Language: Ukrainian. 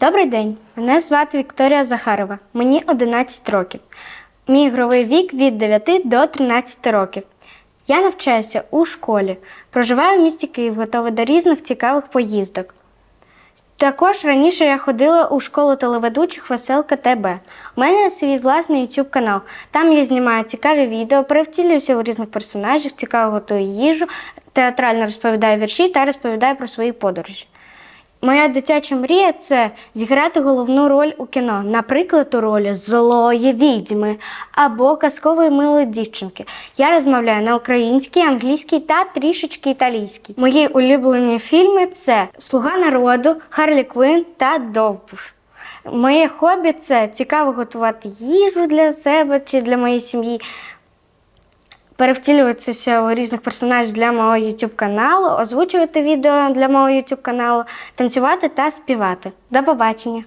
Добрий день, мене звати Вікторія Захарова. Мені 11 років. Мій ігровий вік від 9 до 13 років. Я навчаюся у школі, проживаю в місті Київ, готова до різних цікавих поїздок. Також раніше я ходила у школу телеведучих Веселка ТБ. У мене свій власний YouTube канал. Там я знімаю цікаві відео, перевтілююся у різних персонажів, цікаво готую їжу, театрально розповідаю вірші та розповідаю про свої подорожі. Моя дитяча мрія це зіграти головну роль у кіно, наприклад, у ролі злої відьми або казкової милої дівчинки. Я розмовляю на українській, англійській та трішечки італійській. Мої улюблені фільми це Слуга народу, Харлі Квinn та Довбуш. Моє хобі це цікаво готувати їжу для себе чи для моєї сім'ї, перевтілюватися у різних персонажів для мого YouTube каналу, озвучувати відео для мого YouTube каналу, танцювати та співати. До побачення!